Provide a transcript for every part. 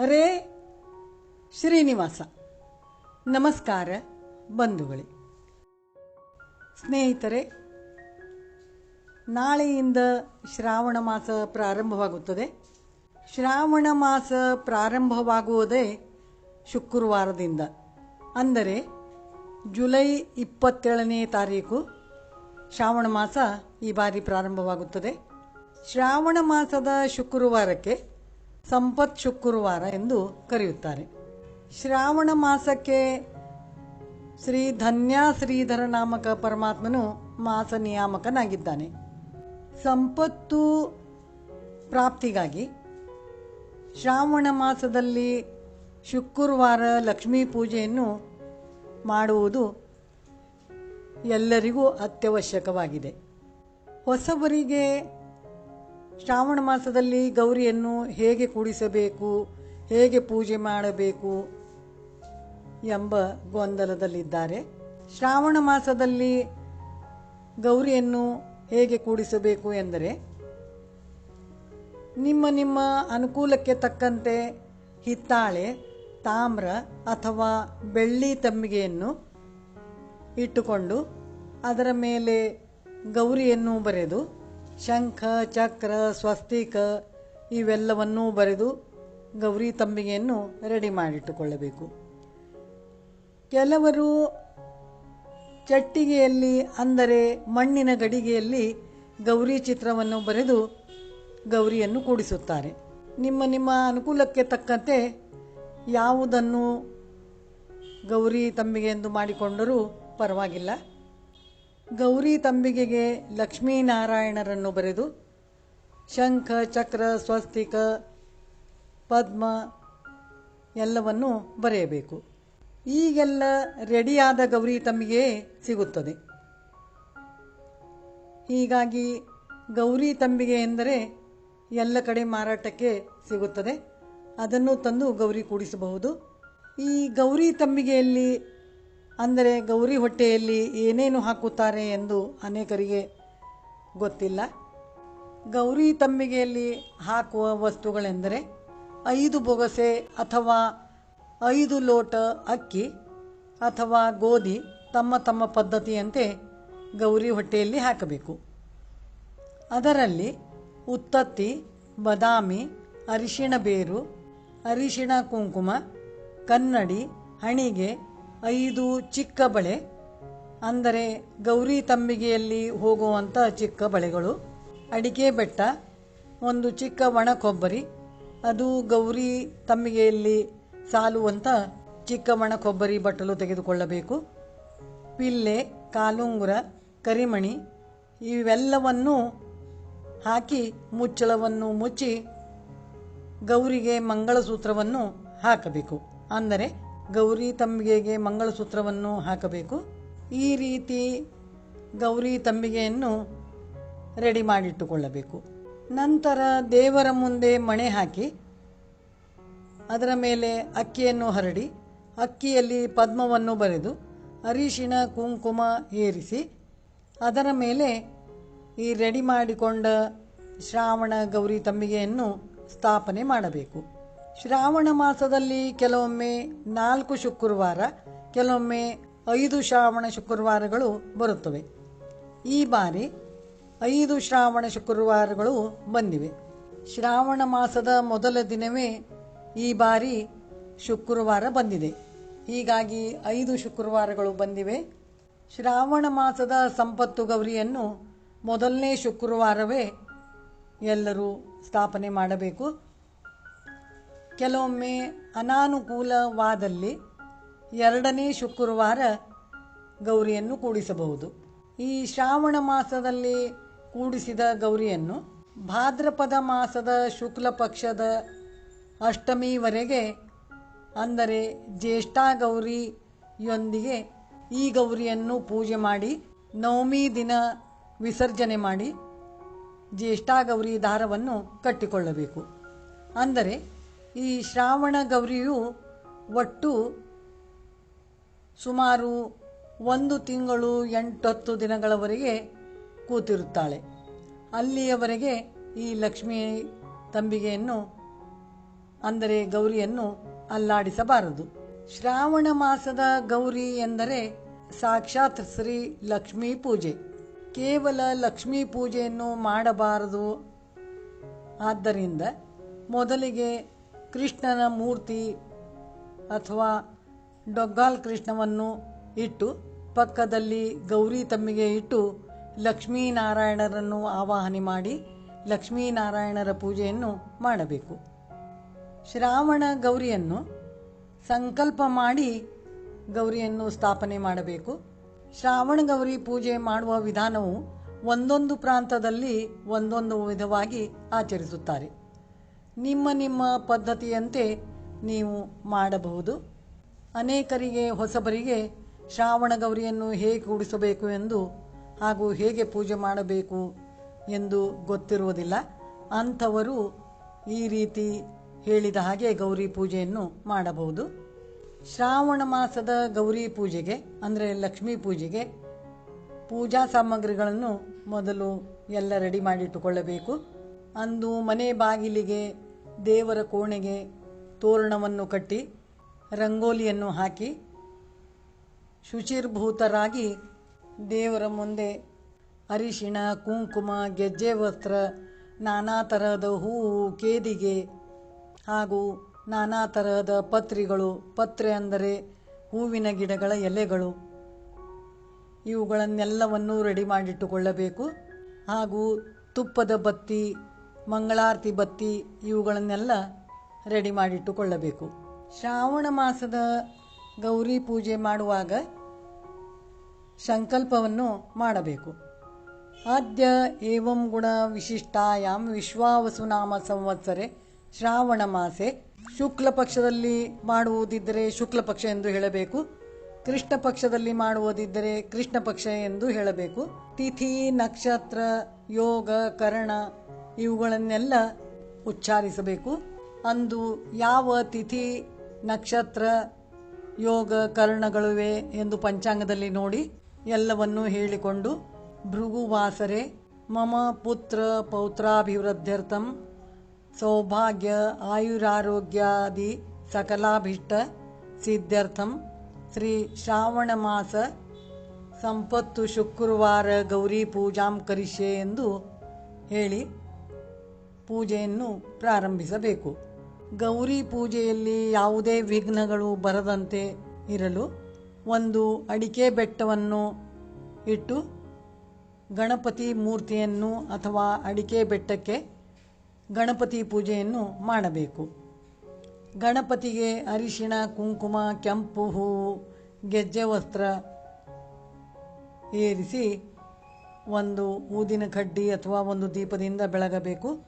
ಹರೇ ಶ್ರೀನಿವಾಸ. ನಮಸ್ಕಾರ, ಬಂಧುಗಳೇ. ಸ್ನೇಹಿತರೆ, ನಾಳೆಯಿಂದ ಶ್ರಾವಣ ಮಾಸ ಪ್ರಾರಂಭವಾಗುತ್ತದೆ. ಶ್ರಾವಣ ಮಾಸ ಪ್ರಾರಂಭವಾಗುವುದೇ ಶುಕ್ರವಾರದಿಂದ. ಅಂದರೆ ಜುಲೈ ಇಪ್ಪತ್ತೇಳನೇ ತಾರೀಕು ಶ್ರಾವಣ ಮಾಸ ಈ ಬಾರಿ ಪ್ರಾರಂಭವಾಗುತ್ತದೆ. ಶ್ರಾವಣ ಮಾಸದ ಶುಕ್ರವಾರಕ್ಕೆ ಸಂಪತ್ ಶುಕ್ರವಾರ ಎಂದು ಕರೆಯುತ್ತಾರೆ. ಶ್ರಾವಣ ಮಾಸಕ್ಕೆ ಶ್ರೀ ಧನ್ಯ ಶ್ರೀಧರ ನಾಮಕ ಪರಮಾತ್ಮನು ಮಾಸ ನಿಯಾಮಕನಾಗಿದ್ದಾನೆ. ಸಂಪತ್ತು ಪ್ರಾಪ್ತಿಗಾಗಿ ಶ್ರಾವಣ ಮಾಸದಲ್ಲಿ ಶುಕ್ರವಾರ ಲಕ್ಷ್ಮೀ ಪೂಜೆಯನ್ನು ಮಾಡುವುದು ಎಲ್ಲರಿಗೂ ಅತ್ಯವಶ್ಯಕವಾಗಿದೆ. ಹೊಸಬರಿಗೆ ಶ್ರಾವಣ ಮಾಸದಲ್ಲಿ ಗೌರಿಯನ್ನು ಹೇಗೆ ಕೂಡಿಸಬೇಕು, ಹೇಗೆ ಪೂಜೆ ಮಾಡಬೇಕು ಎಂಬ ಗೊಂದಲದಲ್ಲಿದ್ದಾರೆ. ಶ್ರಾವಣ ಮಾಸದಲ್ಲಿ ಗೌರಿಯನ್ನು ಹೇಗೆ ಕೂಡಿಸಬೇಕು ಎಂದರೆ, ನಿಮ್ಮ ನಿಮ್ಮ ಅನುಕೂಲಕ್ಕೆ ತಕ್ಕಂತೆ ಹಿತ್ತಾಳೆ, ತಾಮ್ರ ಅಥವಾ ಬೆಳ್ಳಿ ತಮ್ಮಿಗೆಯನ್ನು ಇಟ್ಟುಕೊಂಡು ಅದರ ಮೇಲೆ ಗೌರಿಯನ್ನು ಬರೆದು ಶಂಖ, ಚಕ್ರ, ಸ್ವಸ್ತಿಕ ಇವೆಲ್ಲವನ್ನೂ ಬರೆದು ಗೌರಿ ತಂಬಿಗೆಯನ್ನು ರೆಡಿ ಮಾಡಿಟ್ಟುಕೊಳ್ಳಬೇಕು. ಕೆಲವರು ಚಟ್ಟಿಗೆಯಲ್ಲಿ ಅಂದರೆ ಮಣ್ಣಿನ ಗಡಿಗೆಯಲ್ಲಿ ಗೌರಿ ಚಿತ್ರವನ್ನು ಬರೆದು ಗೌರಿಯನ್ನು ಕೂಡಿಸುತ್ತಾರೆ. ನಿಮ್ಮ ನಿಮ್ಮ ಅನುಕೂಲಕ್ಕೆ ತಕ್ಕಂತೆ ಯಾವುದನ್ನು ಗೌರಿ ತಂಬಿಗೆ ಎಂದು ಮಾಡಿಕೊಂಡರೂ ಪರವಾಗಿಲ್ಲ. ಗೌರಿ ತಂಬಿಗೆಗೆ ಲಕ್ಷ್ಮೀನಾರಾಯಣರನ್ನು ಬರೆದು ಶಂಖ, ಚಕ್ರ, ಸ್ವಸ್ತಿಕ, ಪದ್ಮ ಎಲ್ಲವನ್ನು ಬರೆಯಬೇಕು. ಈಗೆಲ್ಲ ರೆಡಿಯಾದ ಗೌರಿ ತಂಬಿಗೆ ಸಿಗುತ್ತದೆ. ಹೀಗಾಗಿ ಗೌರಿ ತಂಬಿಗೆ ಎಂದರೆ ಎಲ್ಲ ಕಡೆ ಮಾರಾಟಕ್ಕೆ ಸಿಗುತ್ತದೆ. ಅದನ್ನು ತಂದು ಗೌರಿ ಕೂಡಿಸಬಹುದು. ಈ ಗೌರಿ ತಂಬಿಗೆಯಲ್ಲಿ ಅಂದರೆ ಗೌರಿ ಹೊಟ್ಟೆಯಲ್ಲಿ ಏನೇನು ಹಾಕುತ್ತಾರೆ ಎಂದು ಅನೇಕರಿಗೆ ಗೊತ್ತಿಲ್ಲ. ಗೌರಿ ತಂಬಿಗೆಯಲ್ಲಿ ಹಾಕುವ ವಸ್ತುಗಳೆಂದರೆ ಐದು ಬೊಗಸೆ ಅಥವಾ ಐದು ಲೋಟ ಅಕ್ಕಿ ಅಥವಾ ಗೋಧಿ ತಮ್ಮ ತಮ್ಮ ಪದ್ಧತಿಯಂತೆ ಗೌರಿ ಹೊಟ್ಟೆಯಲ್ಲಿ ಹಾಕಬೇಕು. ಅದರಲ್ಲಿ ಉತ್ತತ್ತಿ, ಬದಾಮಿ, ಅರಿಶಿಣ ಬೇರು, ಅರಿಶಿಣ ಕುಂಕುಮ, ಕನ್ನಡಿ, ಹಣಿಗೆ ಐದು ಚಿಕ್ಕ ಬಳೆ, ಅಂದರೆ ಗೌರಿ ತಂಬಿಗೆಯಲ್ಲಿ ಹೋಗುವಂಥ ಚಿಕ್ಕ ಬಳೆಗಳು, ಅಡಿಕೆ ಬೆಟ್ಟ, ಒಂದು ಚಿಕ್ಕ ಒಣ ಕೊಬ್ಬರಿ, ಅದು ಗೌರಿ ತಂಬಿಗೆಯಲ್ಲಿ ಸಾಲುವಂಥ ಚಿಕ್ಕ ಒಣ ಕೊಬ್ಬರಿ ಬಟ್ಟಲು ತೆಗೆದುಕೊಳ್ಳಬೇಕು. ಪಿಲ್ಲೆ, ಕಾಲುಂಗುರ, ಕರಿಮಣಿ ಇವೆಲ್ಲವನ್ನು ಹಾಕಿ ಮುಚ್ಚಳವನ್ನು ಮುಚ್ಚಿ ಗೌರಿಗೆ ಮಂಗಳಸೂತ್ರವನ್ನು ಹಾಕಬೇಕು. ಅಂದರೆ ಗೌರಿ ತಂಬಿಗೆಗೆ ಮಂಗಳಸೂತ್ರವನ್ನು ಹಾಕಬೇಕು. ಈ ರೀತಿ ಗೌರಿ ತಂಬಿಗೆಯನ್ನು ರೆಡಿ ಮಾಡಿಟ್ಟುಕೊಳ್ಳಬೇಕು. ನಂತರ ದೇವರ ಮುಂದೆ ಮಣೆ ಹಾಕಿ, ಅದರ ಮೇಲೆ ಅಕ್ಕಿಯನ್ನು ಹರಡಿ, ಅಕ್ಕಿಯಲ್ಲಿ ಪದ್ಮವನ್ನು ಬರೆದು, ಅರಿಶಿಣ, ಕುಂಕುಮ ಏರಿಸಿ, ಅದರ ಮೇಲೆ ಈ ರೆಡಿ ಮಾಡಿಕೊಂಡ ಶ್ರಾವಣ ಗೌರಿ ತಂಬಿಗೆಯನ್ನು ಸ್ಥಾಪನೆ ಮಾಡಬೇಕು. ಶ್ರಾವಣ ಮಾಸದಲ್ಲಿ ಕೆಲವೊಮ್ಮೆ ನಾಲ್ಕು ಶುಕ್ರವಾರ, ಕೆಲವೊಮ್ಮೆ ಐದು ಶ್ರಾವಣ ಶುಕ್ರವಾರಗಳು ಬರುತ್ತವೆ. ಈ ಬಾರಿ ಐದು ಶ್ರಾವಣ ಶುಕ್ರವಾರಗಳು ಬಂದಿವೆ. ಶ್ರಾವಣ ಮಾಸದ ಮೊದಲ ದಿನವೇ ಈ ಬಾರಿ ಶುಕ್ರವಾರ ಬಂದಿದೆ. ಹೀಗಾಗಿ ಐದು ಶುಕ್ರವಾರಗಳು ಬಂದಿವೆ. ಶ್ರಾವಣ ಮಾಸದ ಸಂಪತ್ತು ಗೌರಿಯನ್ನು ಮೊದಲನೇ ಶುಕ್ರವಾರವೇ ಎಲ್ಲರೂ ಸ್ಥಾಪನೆ ಮಾಡಬೇಕು. ಕೆಲವೊಮ್ಮೆ ಅನಾನುಕೂಲವಾದಲ್ಲಿ ಎರಡನೇ ಶುಕ್ರವಾರ ಗೌರಿಯನ್ನು ಕೂಡಿಸಬಹುದು. ಈ ಶ್ರಾವಣ ಮಾಸದಲ್ಲಿ ಕೂಡಿಸಿದ ಗೌರಿಯನ್ನು ಭಾದ್ರಪದ ಮಾಸದ ಶುಕ್ಲ ಪಕ್ಷದ ಅಷ್ಟಮಿವರೆಗೆ, ಅಂದರೆ ಜ್ಯೇಷ್ಠ ಗೌರಿಯೊಂದಿಗೆ ಈ ಗೌರಿಯನ್ನು ಪೂಜೆ ಮಾಡಿ, ನವಮಿ ದಿನ ವಿಸರ್ಜನೆ ಮಾಡಿ ಜ್ಯೇಷ್ಠಾ ಗೌರಿ ದಾರವನ್ನು ಕಟ್ಟಿಕೊಳ್ಳಬೇಕು. ಅಂದರೆ ಈ ಶ್ರಾವಣ ಗೌರಿಯು ಒಟ್ಟು ಸುಮಾರು ಒಂದು ತಿಂಗಳು ಎಂಟತ್ತು ದಿನಗಳವರೆಗೆ ಕೂತಿರುತ್ತಾಳೆ. ಅಲ್ಲಿಯವರೆಗೆ ಈ ಲಕ್ಷ್ಮೀ ತಂಬಿಗೆಯನ್ನು, ಅಂದರೆ ಗೌರಿಯನ್ನು ಅಲ್ಲಾಡಿಸಬಾರದು. ಶ್ರಾವಣ ಮಾಸದ ಗೌರಿ ಎಂದರೆ ಸಾಕ್ಷಾತ್ ಶ್ರೀ ಲಕ್ಷ್ಮೀ ಪೂಜೆ. ಕೇವಲ ಲಕ್ಷ್ಮೀ ಪೂಜೆಯನ್ನು ಮಾಡಬಾರದು. ಆದ್ದರಿಂದ ಮೊದಲಿಗೆ ಕೃಷ್ಣನ ಮೂರ್ತಿ ಅಥವಾ ಡೊಗ್ಗಾಲ್ ಕೃಷ್ಣವನ್ನು ಇಟ್ಟು ಪಕ್ಕದಲ್ಲಿ ಗೌರಿ ತಮ್ಮಿಗೆ ಇಟ್ಟು ಲಕ್ಷ್ಮೀನಾರಾಯಣರನ್ನು ಆವಾಹನೆ ಮಾಡಿ ಲಕ್ಷ್ಮೀನಾರಾಯಣರ ಪೂಜೆಯನ್ನು ಮಾಡಬೇಕು. ಶ್ರಾವಣ ಗೌರಿಯನ್ನು ಸಂಕಲ್ಪ ಮಾಡಿ ಗೌರಿಯನ್ನು ಸ್ಥಾಪನೆ ಮಾಡಬೇಕು. ಶ್ರಾವಣ ಗೌರಿ ಪೂಜೆ ಮಾಡುವ ವಿಧಾನವು ಒಂದೊಂದು ಪ್ರಾಂತದಲ್ಲಿ ಒಂದೊಂದು ವಿಧವಾಗಿ ಆಚರಿಸುತ್ತಾರೆ. ನಿಮ್ಮ ನಿಮ್ಮ ಪದ್ಧತಿಯಂತೆ ನೀವು ಮಾಡಬಹುದು. ಅನೇಕರಿಗೆ, ಹೊಸಬರಿಗೆ ಶ್ರಾವಣ ಗೌರಿಯನ್ನು ಹೇಗೆ ಕೂಡಿಸಬೇಕು ಎಂದು ಹಾಗೂ ಹೇಗೆ ಪೂಜೆ ಮಾಡಬೇಕು ಎಂದು ಗೊತ್ತಿರುವುದಿಲ್ಲ. ಅಂಥವರು ಈ ರೀತಿ ಹೇಳಿದ ಹಾಗೆ ಗೌರಿ ಪೂಜೆಯನ್ನು ಮಾಡಬಹುದು. ಶ್ರಾವಣ ಮಾಸದ ಗೌರಿ ಪೂಜೆಗೆ, ಅಂದರೆ ಲಕ್ಷ್ಮೀ ಪೂಜೆಗೆ ಪೂಜಾ ಸಾಮಗ್ರಿಗಳನ್ನು ಮೊದಲು ಎಲ್ಲ ರೆಡಿ ಮಾಡಿಟ್ಟುಕೊಳ್ಳಬೇಕು. ಅಂದು ಮನೆ ಬಾಗಿಲಿಗೆ ದೇವರ ಕೋಣೆಗೆ ತೋರಣವನ್ನು ಕಟ್ಟಿ ರಂಗೋಲಿಯನ್ನು ಹಾಕಿ ಶುಚಿರ್ಭೂತರಾಗಿ ದೇವರ ಮುಂದೆ ಅರಿಶಿಣ, ಕುಂಕುಮ, ಗೆಜ್ಜೆ ವಸ್ತ್ರ, ನಾನಾ ತರಹದ ಹೂವು ಕೇದಿಗೆ ಹಾಗೂ ನಾನಾ ತರಹದ ಪತ್ರಿಗಳು, ಪತ್ರೆ ಅಂದರೆ ಹೂವಿನ ಗಿಡಗಳ ಎಲೆಗಳು. ಇವುಗಳನ್ನೆಲ್ಲವನ್ನೂ ರೆಡಿ ಮಾಡಿಟ್ಟುಕೊಳ್ಳಬೇಕು ಹಾಗೂ ತುಪ್ಪದ ಬತ್ತಿ ಮಂಗಳಾರತಿ, ಬತ್ತಿ ಇವುಗಳನ್ನೆಲ್ಲ ರೆಡಿ ಮಾಡಿಟ್ಟುಕೊಳ್ಳಬೇಕು. ಶ್ರಾವಣ ಮಾಸದ ಗೌರಿ ಪೂಜೆ ಮಾಡುವಾಗ ಸಂಕಲ್ಪವನ್ನು ಮಾಡಬೇಕು. ಆದ್ಯ ಏವಂ ಗುಣ ವಿಶಿಷ್ಟಾಯಾಮ್ ವಿಶ್ವಾವಸುನಾಮ ಸಂವತ್ಸರೆ ಶ್ರಾವಣ ಮಾಸೆ. ಶುಕ್ಲ ಪಕ್ಷದಲ್ಲಿ ಮಾಡುವುದಿದ್ದರೆ ಶುಕ್ಲ ಪಕ್ಷ ಎಂದು ಹೇಳಬೇಕು. ಕೃಷ್ಣ ಪಕ್ಷದಲ್ಲಿ ಮಾಡುವುದಿದ್ದರೆ ಕೃಷ್ಣ ಪಕ್ಷ ಎಂದು ಹೇಳಬೇಕು. ತಿಥಿ, ನಕ್ಷತ್ರ, ಯೋಗ, ಕರಣ ಇವುಗಳನ್ನೆಲ್ಲ ಉಚ್ಚಾರಿಸಬೇಕು. ಅಂದು ಯಾವ ತಿಥಿ, ನಕ್ಷತ್ರ, ಯೋಗ ಕರ್ಣಗಳಿವೆ ಎಂದು ಪಂಚಾಂಗದಲ್ಲಿ ನೋಡಿ ಎಲ್ಲವನ್ನೂ ಹೇಳಿಕೊಂಡು, ಭೃಗುವಾಸರೆ, ಮಮ ಪುತ್ರ ಪೌತ್ರಾಭಿವೃದ್ಧ್ಯರ್ಥಂ ಸೌಭಾಗ್ಯ, ಆಯುರಾರೋಗ್ಯಾದಿ ಸಕಲಾಭಿಷ್ಟ ಸಿದ್ಧ್ಯರ್ಥಂ ಶ್ರೀ ಶ್ರಾವಣ ಮಾಸ, ಸಂಪತ್ತು ಶುಕ್ರವಾರ ಗೌರಿ ಪೂಜಾಂ ಕರಿಷ್ಯೆ ಎಂದು ಹೇಳಿ ಪೂಜೆಯನ್ನು ಪ್ರಾರಂಭಿಸಬೇಕು. ಗೌರಿ ಪೂಜೆಯಲ್ಲಿ ಯಾವುದೇ ವಿಘ್ನಗಳು ಬರದಂತೆ ಇರಲು ಒಂದು ಅಡಿಕೆ ಬೆಟ್ಟವನ್ನು ಇಟ್ಟು ಗಣಪತಿ ಮೂರ್ತಿಯನ್ನು ಅಥವಾ ಅಡಿಕೆ ಬೆಟ್ಟಕ್ಕೆ ಗಣಪತಿ ಪೂಜೆಯನ್ನು ಮಾಡಬೇಕು. ಗಣಪತಿಗೆ ಅರಿಶಿಣ, ಕುಂಕುಮ, ಕೆಂಪು ಹೂವು ಗೆಜ್ಜೆ ವಸ್ತ್ರ ಏರಿಸಿ ಒಂದು ಊದಿನ ಕಡ್ಡಿ ಅಥವಾ ಒಂದು ದೀಪದಿಂದ ಬೆಳಗಬೇಕು.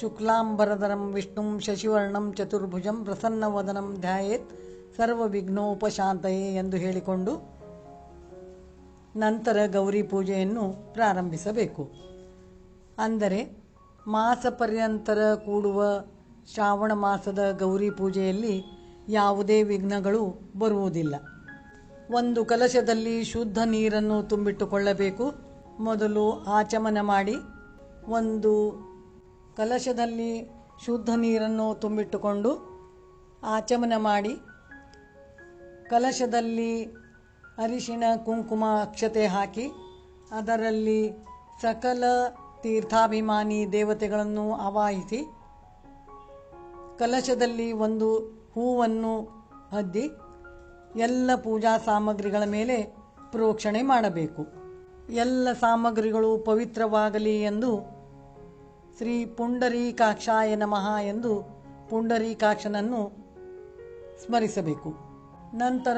ಶುಕ್ಲಾಂಬರಧರಂ ವಿಷ್ಣುಂ, ಶಶಿವರ್ಣಂ, ಚತುರ್ಭುಜಂ, ಪ್ರಸನ್ನವದನಂ, ಧ್ಯಾಯೇತ್ ಸರ್ವ ವಿಘ್ನೋಪಶಾಂತಯೇ ಎಂದು ಹೇಳಿಕೊಂಡು ನಂತರ ಗೌರಿ ಪೂಜೆಯನ್ನು ಪ್ರಾರಂಭಿಸಬೇಕು. ಅಂದರೆ ಮಾಸ ಪರ್ಯಂತರ ಕೂಡುವ ಶ್ರಾವಣ ಮಾಸದ ಗೌರಿ ಪೂಜೆಯಲ್ಲಿ ಯಾವುದೇ ವಿಘ್ನಗಳು ಬರುವುದಿಲ್ಲ. ಒಂದು ಕಲಶದಲ್ಲಿ ಶುದ್ಧ ನೀರನ್ನು ತುಂಬಿಟ್ಟುಕೊಳ್ಳಬೇಕು. ಮೊದಲು ಆಚಮನ ಮಾಡಿ ಒಂದು ಕಲಶದಲ್ಲಿ ಶುದ್ಧ ನೀರನ್ನು ತುಂಬಿಟ್ಟುಕೊಂಡು ಆಚಮನ ಮಾಡಿ ಕಲಶದಲ್ಲಿ ಅರಿಶಿಣ, ಕುಂಕುಮ, ಅಕ್ಷತೆ ಹಾಕಿ ಅದರಲ್ಲಿ ಸಕಲ ತೀರ್ಥಾಭಿಮಾನಿ ದೇವತೆಗಳನ್ನು ಆವಾಹಿಸಿ ಕಲಶದಲ್ಲಿ ಒಂದು ಹೂವನ್ನು ಹದ್ದಿ ಎಲ್ಲ ಪೂಜಾ ಸಾಮಗ್ರಿಗಳ ಮೇಲೆ ಪ್ರೋಕ್ಷಣೆ ಮಾಡಬೇಕು. ಎಲ್ಲ ಸಾಮಗ್ರಿಗಳು ಪವಿತ್ರವಾಗಲಿ ಎಂದು ಶ್ರೀ ಪುಂಡರೀಕಾಕ್ಷಾಯ ನಮಃ ಎಂದು ಪುಂಡರೀಕಾಕ್ಷನನ್ನು ಸ್ಮರಿಸಬೇಕು. ನಂತರ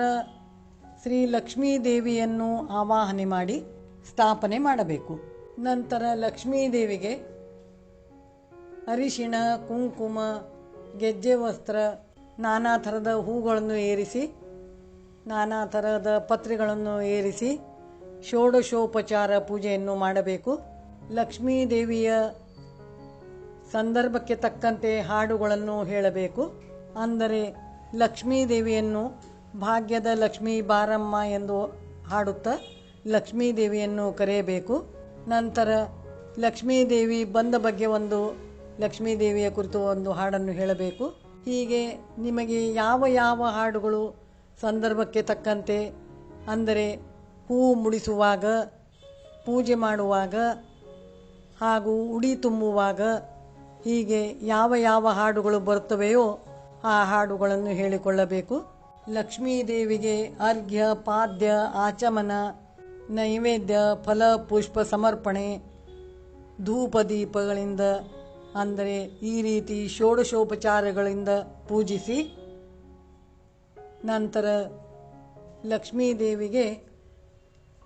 ಶ್ರೀ ಲಕ್ಷ್ಮೀದೇವಿಯನ್ನು ಆವಾಹನೆ ಮಾಡಿ ಸ್ಥಾಪನೆ ಮಾಡಬೇಕು. ನಂತರ ಲಕ್ಷ್ಮೀದೇವಿಗೆ ಅರಿಶಿಣ, ಕುಂಕುಮ, ಗೆಜ್ಜೆ ವಸ್ತ್ರ, ನಾನಾ ಥರದ ಹೂಗಳನ್ನು ಏರಿಸಿ, ನಾನಾ ಥರದ ಪತ್ರೆಗಳನ್ನು ಏರಿಸಿ, ಷೋಡಶೋಪಚಾರ ಪೂಜೆಯನ್ನು ಮಾಡಬೇಕು. ಲಕ್ಷ್ಮೀ ದೇವಿಯ ಸಂದರ್ಭಕ್ಕೆ ತಕ್ಕಂತೆ ಹಾಡುಗಳನ್ನು ಹೇಳಬೇಕು. ಅಂದರೆ ಲಕ್ಷ್ಮೀದೇವಿಯನ್ನು ಭಾಗ್ಯದ ಲಕ್ಷ್ಮೀ ಬಾರಮ್ಮ ಎಂದು ಹಾಡುತ್ತಾ ಲಕ್ಷ್ಮೀದೇವಿಯನ್ನು ಕರೆಯಬೇಕು. ನಂತರ ಲಕ್ಷ್ಮೀದೇವಿ ಬಂದ ಬಗ್ಗೆ ಒಂದು ಲಕ್ಷ್ಮೀದೇವಿಯ ಕುರಿತು ಒಂದು ಹಾಡನ್ನು ಹೇಳಬೇಕು. ಹೀಗೆ ನಿಮಗೆ ಯಾವ ಯಾವ ಹಾಡುಗಳು ಸಂದರ್ಭಕ್ಕೆ ತಕ್ಕಂತೆ, ಅಂದರೆ ಹೂ ಮುಡಿಸುವಾಗ, ಪೂಜೆ ಮಾಡುವಾಗ ಹಾಗೂ ಉಡಿ ತುಂಬುವಾಗ ಹೀಗೆ ಯಾವ ಯಾವ ಹಾಡುಗಳು ಬರುತ್ತವೆಯೋ ಆ ಹಾಡುಗಳನ್ನು ಹೇಳಿಕೊಳ್ಳಬೇಕು. ಲಕ್ಷ್ಮೀ ದೇವಿಗೆ ಅರ್ಘ್ಯ, ಪಾದ್ಯ, ಆಚಮನ, ನೈವೇದ್ಯ, ಫಲ, ಪುಷ್ಪ ಸಮರ್ಪಣೆ, ಧೂಪ ದೀಪಗಳಿಂದ, ಅಂದರೆ ಈ ರೀತಿ ಷೋಡಶೋಪಚಾರಗಳಿಂದ ಪೂಜಿಸಿ, ನಂತರ ಲಕ್ಷ್ಮೀ ದೇವಿಗೆ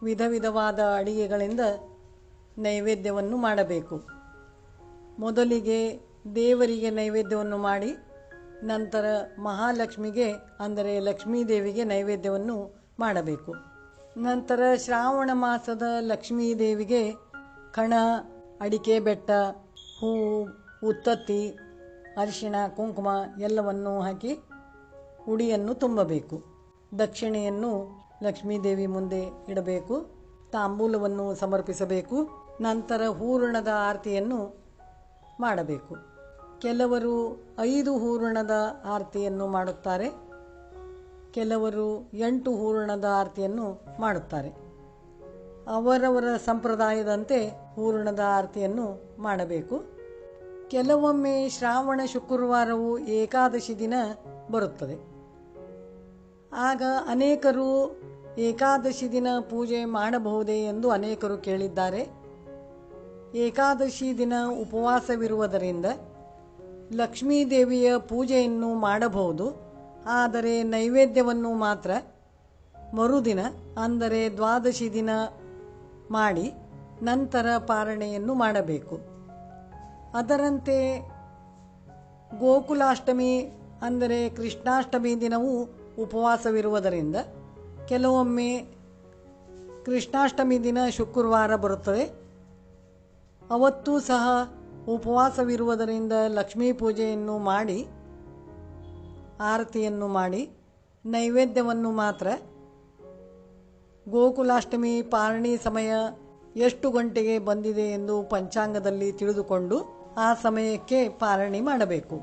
ವಿಧ ವಿಧವಾದ ಅಡಿಗೆಗಳಿಂದ ನೈವೇದ್ಯವನ್ನು ಮಾಡಬೇಕು. ಮೊದಲಿಗೆ ದೇವರಿಗೆ ನೈವೇದ್ಯವನ್ನು ಮಾಡಿ, ನಂತರ ಮಹಾಲಕ್ಷ್ಮಿಗೆ, ಅಂದರೆ ಲಕ್ಷ್ಮೀ ದೇವಿಗೆ ನೈವೇದ್ಯವನ್ನು ಮಾಡಬೇಕು. ನಂತರ ಶ್ರಾವಣ ಮಾಸದ ಲಕ್ಷ್ಮೀ ದೇವಿಗೆ ಕಣ, ಅಡಿಕೆ ಬೆಟ್ಟ ಹೂವು ಉತ್ತತ್ತಿ, ಅರಿಶಿಣ, ಕುಂಕುಮ ಎಲ್ಲವನ್ನು ಹಾಕಿ ಉಡಿಯನ್ನು ತುಂಬಬೇಕು. ದಕ್ಷಿಣೆಯನ್ನು ಲಕ್ಷ್ಮೀದೇವಿ ಮುಂದೆ ಇಡಬೇಕು. ತಾಂಬೂಲವನ್ನು ಸಮರ್ಪಿಸಬೇಕು. ನಂತರ ಹೂರಣದ ಆರತಿಯನ್ನು ಮಾಡಬೇಕು. ಕೆಲವರು ಐದು ಹೂರಣದ ಆರತಿಯನ್ನು ಮಾಡುತ್ತಾರೆ. ಕೆಲವರು ಎಂಟು ಹೂರಣದ ಆರತಿಯನ್ನು ಮಾಡುತ್ತಾರೆ. ಅವರವರ ಸಂಪ್ರದಾಯದಂತೆ ಹೂರಣದ ಆರತಿಯನ್ನು ಮಾಡಬೇಕು. ಕೆಲವೊಮ್ಮೆ ಶ್ರಾವಣ ಶುಕ್ರವಾರವು ಏಕಾದಶಿ ದಿನ ಬರುತ್ತದೆ. ಆಗ ಅನೇಕರು ಏಕಾದಶಿ ದಿನ ಪೂಜೆ ಮಾಡಬಹುದೇ ಎಂದು ಅನೇಕರು ಕೇಳಿದ್ದಾರೆ. ಏಕಾದಶಿ ದಿನ ಉಪವಾಸವಿರುವುದರಿಂದ ಲಕ್ಷ್ಮೀ ದೇವಿಯ ಪೂಜೆಯನ್ನು ಮಾಡಬಹುದು. ಆದರೆ ನೈವೇದ್ಯವನ್ನು ಮಾತ್ರ ಮರುದಿನ, ಅಂದರೆ ದ್ವಾದಶಿ ದಿನ ಮಾಡಿ ನಂತರ ಪಾರಣೆಯನ್ನು ಮಾಡಬೇಕು. ಅದರಂತೆ ಗೋಕುಲಾಷ್ಟಮಿ, ಅಂದರೆ ಕೃಷ್ಣಾಷ್ಟಮಿ ದಿನವೂ ಉಪವಾಸವಿರುವುದರಿಂದ ಕೆಲವೊಮ್ಮೆ ಕೃಷ್ಣಾಷ್ಟಮಿ ದಿನ ಶುಕ್ರವಾರ ಬರುತ್ತದೆ. ಅವತ್ತೂ ಸಹ ಉಪವಾಸವಿರುವುದರಿಂದ ಲಕ್ಷ್ಮೀ ಪೂಜೆಯನ್ನು ಮಾಡಿ, ಆರತಿಯನ್ನು ಮಾಡಿ, ನೈವೇದ್ಯವನ್ನು ಮಾತ್ರ ಗೋಕುಲಾಷ್ಟಮಿ, ಪಾರಣಿ ಸಮಯ ಎಷ್ಟು ಗಂಟೆಗೆ ಬಂದಿದೆ ಎಂದು ಪಂಚಾಂಗದಲ್ಲಿ ತಿಳಿದುಕೊಂಡು ಆ ಸಮಯಕ್ಕೆ ಪಾರಣಿ ಮಾಡಬೇಕು.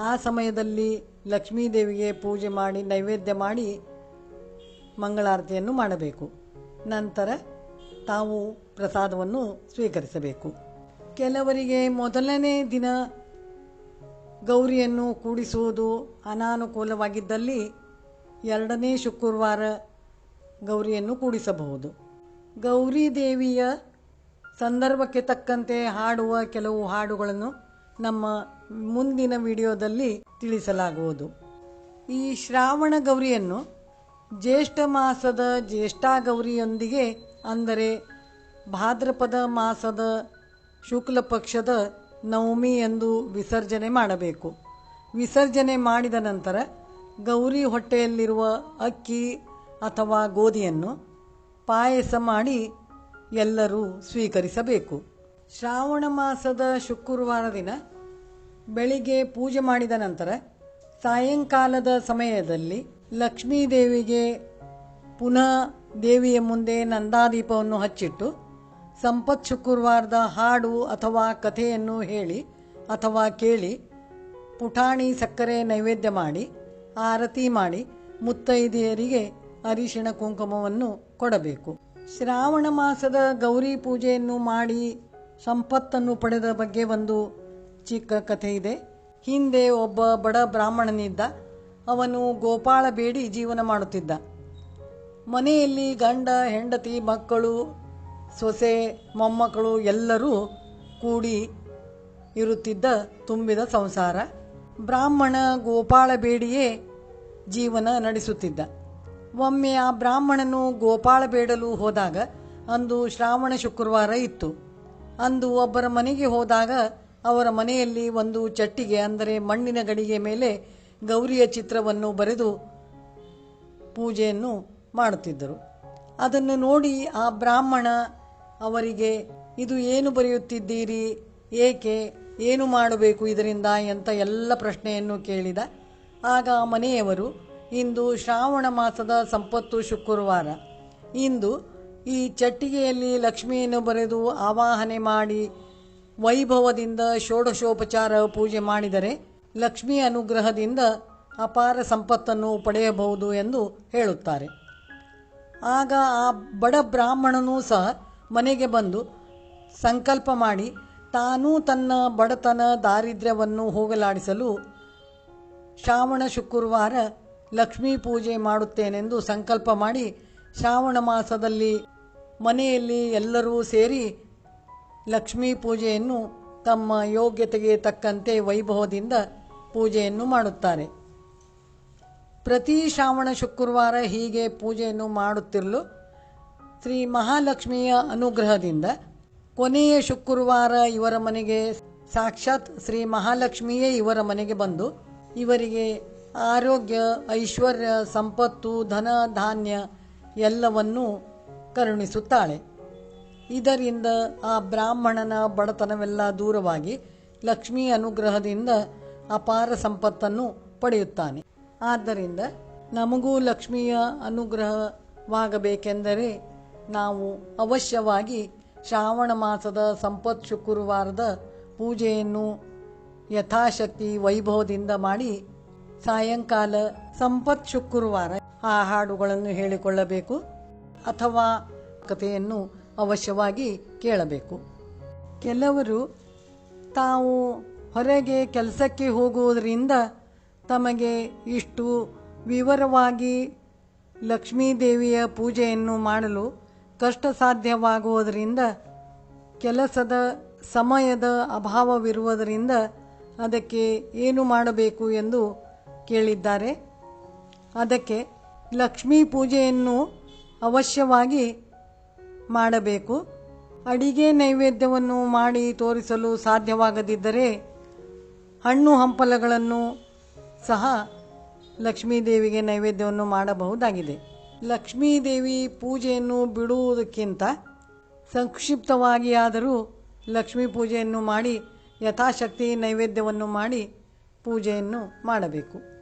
ಆ ಸಮಯದಲ್ಲಿ ಲಕ್ಷ್ಮೀ ದೇವಿಗೆ ಪೂಜೆ ಮಾಡಿ, ನೈವೇದ್ಯ ಮಾಡಿ ಮಂಗಳಾರತಿಯನ್ನು ಮಾಡಬೇಕು. ನಂತರ ತಾವು ಪ್ರಸಾದವನ್ನು ಸ್ವೀಕರಿಸಬೇಕು. ಕೆಲವರಿಗೆ ಮೊದಲನೇ ದಿನ ಗೌರಿಯನ್ನು ಕೂಡಿಸುವುದು ಅನಾನುಕೂಲವಾಗಿದ್ದಲ್ಲಿ ಎರಡನೇ ಶುಕ್ರವಾರ ಗೌರಿಯನ್ನು ಕೂಡಿಸಬಹುದು. ಗೌರಿ ದೇವಿಯ ಸಂದರ್ಭಕ್ಕೆ ತಕ್ಕಂತೆ ಹಾಡುವ ಕೆಲವು ಹಾಡುಗಳನ್ನು ನಮ್ಮ ಮುಂದಿನ ವಿಡಿಯೋದಲ್ಲಿ ತಿಳಿಸಲಾಗುವುದು. ಈ ಶ್ರಾವಣ ಗೌರಿಯನ್ನು ಜ್ಯೇಷ್ಠ ಮಾಸದ ಜ್ಯೇಷ್ಠ ಗೌರಿಯೊಂದಿಗೆ ಅಂದರೆ ಭಾದ್ರಪದ ಮಾಸದ ಶುಕ್ಲ ಪಕ್ಷದ ನವಮಿ ಎಂದು ವಿಸರ್ಜನೆ ಮಾಡಬೇಕು. ವಿಸರ್ಜನೆ ಮಾಡಿದ ನಂತರ ಗೌರಿ ಹೊಟ್ಟೆಯಲ್ಲಿರುವ ಅಕ್ಕಿ ಅಥವಾ ಗೋಧಿಯನ್ನು ಪಾಯಸ ಮಾಡಿ ಎಲ್ಲರೂ ಸ್ವೀಕರಿಸಬೇಕು. ಶ್ರಾವಣ ಮಾಸದ ಶುಕ್ರವಾರ ದಿನ ಬೆಳಿಗ್ಗೆ ಪೂಜೆ ಮಾಡಿದ ನಂತರ ಸಾಯಂಕಾಲದ ಸಮಯದಲ್ಲಿ ಲಕ್ಷ್ಮೀದೇವಿಗೆ ಪುನಃ ದೇವಿಯ ಮುಂದೆ ನಂದಾದೀಪವನ್ನು ಹಚ್ಚಿಟ್ಟು, ಸಂಪತ್ ಶುಕ್ರವಾರದ ಹಾಡು ಅಥವಾ ಕಥೆಯನ್ನು ಹೇಳಿ ಅಥವಾ ಕೇಳಿ, ಪುಟಾಣಿ ಸಕ್ಕರೆ ನೈವೇದ್ಯ ಮಾಡಿ, ಆರತಿ ಮಾಡಿ, ಮುತ್ತೈದೆಯರಿಗೆ ಅರಿಶಿಣ ಕುಂಕುಮವನ್ನು ಕೊಡಬೇಕು. ಶ್ರಾವಣ ಮಾಸದ ಗೌರಿ ಪೂಜೆಯನ್ನು ಮಾಡಿ ಸಂಪತ್ತನ್ನು ಪಡೆದ ಬಗ್ಗೆ ಒಂದು ಚಿಕ್ಕ ಕಥೆ ಇದೆ. ಹಿಂದೆ ಒಬ್ಬ ಬಡ ಬ್ರಾಹ್ಮಣನಿದ್ದ. ಅವನು ಗೋಪಾಳ ಬೇಡಿ ಜೀವನ ಮಾಡುತ್ತಿದ್ದ. ಮನೆಯಲ್ಲಿ ಗಂಡ, ಹೆಂಡತಿ, ಮಕ್ಕಳು, ಸೊಸೆ, ಮೊಮ್ಮಕ್ಕಳು ಎಲ್ಲರೂ ಕೂಡಿ ಇರುತ್ತಿದ್ದ ತುಂಬಿದ ಸಂಸಾರ. ಬ್ರಾಹ್ಮಣ ಗೋಪಾಳ ಬೇಡಿಯೇ ಜೀವನ ನಡೆಸುತ್ತಿದ್ದ. ಒಮ್ಮೆ ಆ ಬ್ರಾಹ್ಮಣನು ಗೋಪಾಳ ಬೇಡಲು ಹೋದಾಗ ಅಂದು ಶ್ರಾವಣ ಶುಕ್ರವಾರ ಇತ್ತು. ಅಂದು ಒಬ್ಬರ ಮನೆಗೆ ಹೋದಾಗ ಅವರ ಮನೆಯಲ್ಲಿ ಒಂದು ಚಟ್ಟಿಗೆ, ಅಂದರೆ ಮಣ್ಣಿನ ಗಡಿಗೆ ಮೇಲೆ ಗೌರಿಯ ಚಿತ್ರವನ್ನು ಬರೆದು ಪೂಜೆಯನ್ನು ಮಾಡುತ್ತಿದ್ದರು. ಅದನ್ನು ನೋಡಿ ಆ ಬ್ರಾಹ್ಮಣ ಅವರಿಗೆ, ಇದು ಏನು ಬರೆಯುತ್ತಿದ್ದೀರಿ? ಏಕೆ? ಏನು ಮಾಡಬೇಕು ಇದರಿಂದ? ಅಂತ ಎಲ್ಲ ಪ್ರಶ್ನೆಯನ್ನು ಕೇಳಿದ. ಆಗ ಆ ಮನೆಯವರು, ಇಂದು ಶ್ರಾವಣ ಮಾಸದ ಸಂಪತ್ತು ಶುಕ್ರವಾರ. ಇಂದು ಈ ಚಟ್ಟಿಗೆಯಲ್ಲಿ ಲಕ್ಷ್ಮಿಯನ್ನು ಬರೆದು ಆವಾಹನೆ ಮಾಡಿ, ವೈಭವದಿಂದ ಷೋಡಶೋಪಚಾರ ಪೂಜೆ ಮಾಡಿದರೆ ಲಕ್ಷ್ಮಿ ಅನುಗ್ರಹದಿಂದ ಅಪಾರ ಸಂಪತ್ತನ್ನು ಪಡೆಯಬಹುದು ಎಂದು ಹೇಳುತ್ತಾರೆ. ಆಗ ಆ ಬಡ ಬ್ರಾಹ್ಮಣನೂ ಸಹ ಮನೆಗೆ ಬಂದು ಸಂಕಲ್ಪ ಮಾಡಿ ತಾನೂ ತನ್ನ ಬಡತನ ದಾರಿದ್ರ್ಯವನ್ನು ಹೋಗಲಾಡಿಸಲು ಶ್ರಾವಣ ಶುಕ್ರವಾರ ಲಕ್ಷ್ಮೀ ಪೂಜೆ ಮಾಡುತ್ತೇನೆಂದು ಸಂಕಲ್ಪ ಮಾಡಿ ಶ್ರಾವಣ ಮಾಸದಲ್ಲಿ ಮನೆಯಲ್ಲಿ ಎಲ್ಲರೂ ಸೇರಿ ಲಕ್ಷ್ಮೀ ಪೂಜೆಯನ್ನು ತಮ್ಮ ಯೋಗ್ಯತೆಗೆ ತಕ್ಕಂತೆ ವೈಭವದಿಂದ ಪೂಜೆಯನ್ನು ಮಾಡುತ್ತಾರೆ. ಪ್ರತಿ ಶ್ರಾವಣ ಶುಕ್ರವಾರ ಹೀಗೆ ಪೂಜೆಯನ್ನು ಮಾಡುತ್ತಿರಲು ಶ್ರೀ ಮಹಾಲಕ್ಷ್ಮಿಯ ಅನುಗ್ರಹದಿಂದ ಕೊನೆಯ ಶುಕ್ರವಾರ ಇವರ ಮನೆಗೆ ಸಾಕ್ಷಾತ್ ಶ್ರೀ ಮಹಾಲಕ್ಷ್ಮಿಯೇ ಇವರ ಮನೆಗೆ ಬಂದು ಇವರಿಗೆ ಆರೋಗ್ಯ, ಐಶ್ವರ್ಯ, ಸಂಪತ್ತು, ಧನ, ಧಾನ್ಯ ಎಲ್ಲವನ್ನೂ ಕರುಣಿಸುತ್ತಾಳೆ. ಇದರಿಂದ ಆ ಬ್ರಾಹ್ಮಣನ ಬಡತನವೆಲ್ಲ ದೂರವಾಗಿ ಲಕ್ಷ್ಮೀ ಅನುಗ್ರಹದಿಂದ ಅಪಾರ ಸಂಪತ್ತನ್ನು ಪಡೆಯುತ್ತಾನೆ. ಆದ್ದರಿಂದ ನಮಗೂ ಲಕ್ಷ್ಮಿಯ ಅನುಗ್ರಹವಾಗಬೇಕೆಂದರೆ ನಾವು ಅವಶ್ಯವಾಗಿ ಶ್ರಾವಣ ಮಾಸದ ಸಂಪತ್ ಶುಕ್ರವಾರದ ಪೂಜೆಯನ್ನು ಯಥಾಶಕ್ತಿ ವೈಭವದಿಂದ ಮಾಡಿ ಸಾಯಂಕಾಲ ಸಂಪತ್ ಶುಕ್ರವಾರ ಆ ಹಾಡುಗಳನ್ನು ಹೇಳಿಕೊಳ್ಳಬೇಕು ಅಥವಾ ಕಥೆಯನ್ನು ಅವಶ್ಯವಾಗಿ ಕೇಳಬೇಕು. ಕೆಲವರು ತಾವು ಹೊರಗೆ ಕೆಲಸಕ್ಕೆ ಹೋಗುವುದರಿಂದ ತಮಗೆ ಇಷ್ಟು ವಿವರವಾಗಿ ಲಕ್ಷ್ಮೀದೇವಿಯ ಪೂಜೆಯನ್ನು ಮಾಡಲು ಕಷ್ಟ ಸಾಧ್ಯವಾಗುವುದರಿಂದ ಕೆಲಸದ ಸಮಯದ ಅಭಾವವಿರುವುದರಿಂದ ಅದಕ್ಕೆ ಏನು ಮಾಡಬೇಕು ಎಂದು ಕೇಳಿದ್ದಾರೆ. ಅದಕ್ಕೆ ಲಕ್ಷ್ಮೀ ಪೂಜೆಯನ್ನು ಅವಶ್ಯವಾಗಿ ಮಾಡಬೇಕು. ಅಡಿಗೆ ನೈವೇದ್ಯವನ್ನು ಮಾಡಿ ತೋರಿಸಲು ಸಾಧ್ಯವಾಗದಿದ್ದರೆ ಹಣ್ಣು ಹಂಪಲಗಳನ್ನು ಸಹ ಲಕ್ಷ್ಮೀದೇವಿಗೆ ನೈವೇದ್ಯವನ್ನು ಮಾಡಬಹುದಾಗಿದೆ. ಲಕ್ಷ್ಮೀದೇವಿ ಪೂಜೆಯನ್ನು ಬಿಡುವುದಕ್ಕಿಂತ ಸಂಕ್ಷಿಪ್ತವಾಗಿ ಆದರೂ ಲಕ್ಷ್ಮೀ ಪೂಜೆಯನ್ನು ಮಾಡಿ ಯಥಾಶಕ್ತಿ ನೈವೇದ್ಯವನ್ನು ಮಾಡಿ ಪೂಜೆಯನ್ನು ಮಾಡಬೇಕು.